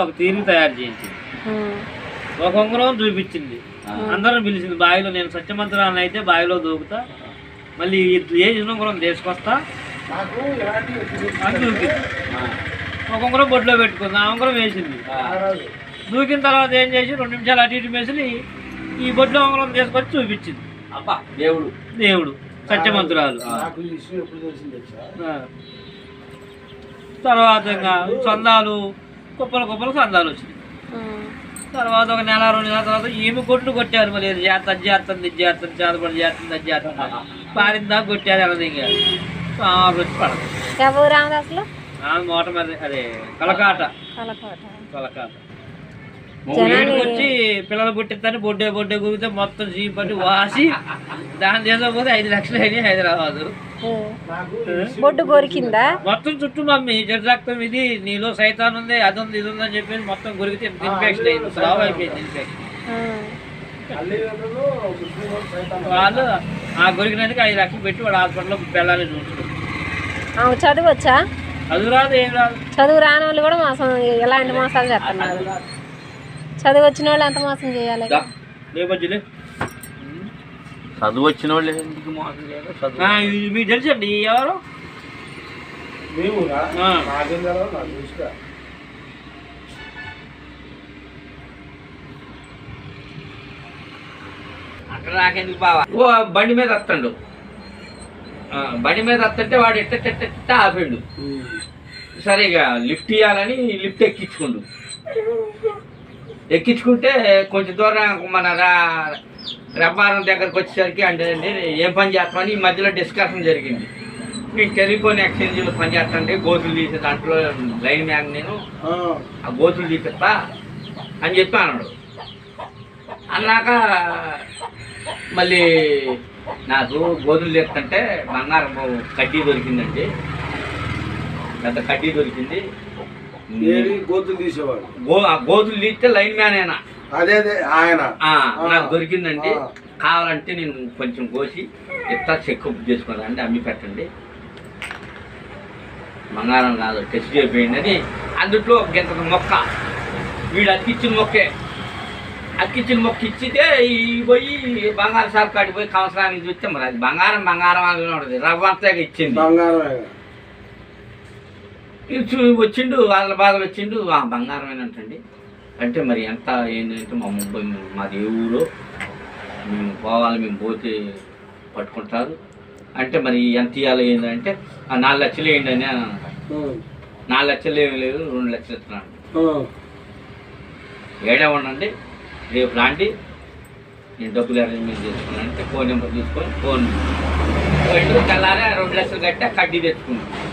ఒక తీరు తయారు చేయించింది. ఒక ఉంగరం చూపించింది. అందరం పిలిచింది బావిలో నేను సత్యమంతురాలను అయితే బావిలో దూకుతా మళ్ళీ ఇట్లా చేసిన ఉంగరం తీసుకొస్తా అని దూకింది. ఒక ఉంగరం బొడ్లో పెట్టుకుంది ఆ ఉంగరం వేసింది. దూకిన తర్వాత ఏం చేసి రెండు నిమిషాలు అటు ఇటు మెసిలి ఈ బొడ్లో ఉంగరం తీసుకొచ్చి చూపించింది. అబ్బా దేవుడు. దేవుడు సత్యమంతురాలు. తర్వాత ఇంకా చందాలు కుప్పలు కుప్పలు చందాలు వచ్చినాయి. తర్వాత ఒక నెల రెండు నెలల తర్వాత ఈమె కొట్లు కొట్టారు మరి ఇది చేస్తా అది చేస్తుంది ఇది చేస్తుంది చేతపడి చేస్తుంది అది దాకా కొట్టారు ఇంకా ఆమె వచ్చి పడదు. రామదాసులు మోట మీద అదే కలకాట. కలకోట. కలకాట. వచ్చి పిల్లలు పుట్టిద్దని బొడ్డే బొడ్డే గురితే మొత్తం చీపట్టి వాసి దాని చేసుకోకపోతే ఐదు లక్షలు అయినాయి హైదరాబాదు. బొడ్డు కొరికిందా మొత్తం చుట్టూ మమ్మీ చెడు రక్తం ఇది నీలో సైతాన్ ఉంది అది ఉంది ఇది ఉంది అని చెప్పేసి మొత్తం గురికితే ఇన్ఫెక్షన్ అయింది స్లావ్ అయిపోయింది ఇన్ఫెక్షన్. వాళ్ళు ఆ గురికినందుకు ఐదు లక్షలు పెట్టి వాడు హాస్పిటల్లో పిల్లల్ని చూసుకుంటారు చదువు వచ్చా? అది రాదు ఏం రాదు. చదువు రాని వాళ్ళు కూడా మోసం ఎలాంటి మోసాలు చేస్తున్నారు? చదువు వచ్చిన వాళ్ళు ఎంత మోసం చేయాలి? చదువు వచ్చిన వాళ్ళు ఎందుకు మోసం చేయాలి మీకు తెలుసండి ఎవరు? ఓ బండి మీద వస్తాడు. ఆ, బండి మీద వస్తుంటే వాడు ఎట్ట ఎట్ట ఎట్ట ఆపిండు. సరే ఇక లిఫ్ట్ ఇవ్వాలని లిఫ్ట్ ఎక్కించుకుండు. ఎక్కించుకుంటే కొంచెం దూరం మన రబ్బారం దగ్గరకు వచ్చేసరికి అంటే ఏం పని చేస్తామని ఈ మధ్యలో డిస్కషన్ జరిగింది. నేను టెలిఫోన్ ఎక్స్చేంజ్లో పని చేస్తానంటే గోతులు తీసే దాంట్లో లైన్ మ్యాన్ నేను. ఆ, ఆ గోతులు తీపిస్తా అని చెప్పి అన్నాడు. అన్నాక మళ్ళీ నాకు గోతులు తీస్తుంటే బంగారం కడ్డీ దొరికిందండి. పెద్ద కడ్డీ దొరికింది. ఏది? గోతులు తీసేవాడు. గో ఆ గోతులు తీస్తే లైన్ మ్యాన్ అయినా అదే అదే ఆయన. నాకు దొరికిందండి. కావాలంటే నేను కొంచెం కోసి ఇస్తా చెక్ బుక్ చేసుకున్నానండి అమ్మి పెట్టండి. బంగారం కాదు టెస్ట్ చేయపోయింది అని అందుట్లో ఒక గింత మొక్క. వీడు అతికిచ్చిన మొక్కే. అతికిచ్చిన మొక్క ఇచ్చితే ఈ పోయి బంగారం షాప్ కాడికి పోయి సంవత్సరానికి చూస్తే మరి అది బంగారం బంగారం అని ఉంటుంది రవ్వ అంతా ఇచ్చింది. బంగారం వచ్చిండు వాళ్ళ బాధలు వచ్చిండు ఆ బంగారమేనంటండి అంటే మరి ఎంత ఏంటంటే మా ముంబై మాది ఏ ఊరు మేము పోవాలి మేము పోతే పట్టుకుంటారు. అంటే మరి ఎంత ఇవ్వాలి ఏంటంటే ఆ నాలుగు లక్షలు వేయండి అని. నాలుగు లక్షలు ఏమీ లేదు రెండు లక్షలు ఇస్తున్నాను ఏడే ఉండండి రేపు రాండి నేను డబ్బులు అరేంజ్మెంట్ చేసుకున్నాను అంటే ఫోన్ నెంబర్ తీసుకొని ఫోన్. రెండు తెల్లారే రెండు లక్షలు కట్టి కడ్డీ తెచ్చుకున్నాను.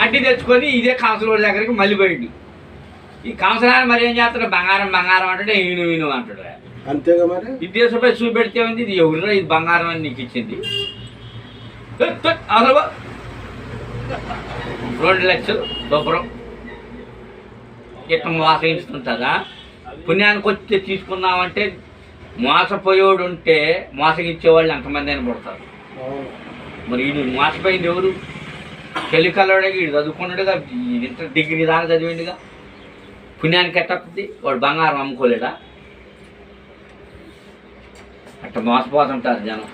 కడ్డీ తెచ్చుకొని ఇదే కౌన్సిలర్ దగ్గరికి మళ్ళీ పోయిండు. ఈ కౌన్సిలర్ మరి ఏం చేస్తాడు? బంగారం బంగారం అంటే ఈను ఈను అంటాడు. అంతేగా మరి? దేశంపై చూపెడితే ఉంది ఇది ఎవరురా ఇది బంగారం అని నీకు ఇచ్చింది. అసలు. రెండు లక్షలు శుభ్రం ఇట్లా మోసగించుతుంటుందా పుణ్యానికి వచ్చి తీసుకుందామంటే మోసపోయేవాడు ఉంటే మోసగించేవాళ్ళు ఎంతమంది అయినా పడతారు. మరి వీడు మోసపోయింది ఎవరు? చెలికల్లోడే వీడు చదువుకున్నాడుగా ఇంత డిగ్రీ దాకా చదివిండుగా. పుణ్యానికి ఎట్టవుతుంది వాడు బంగారం అమ్ముకోలేడా? అట్ట మోసపోతుంటారు జనం.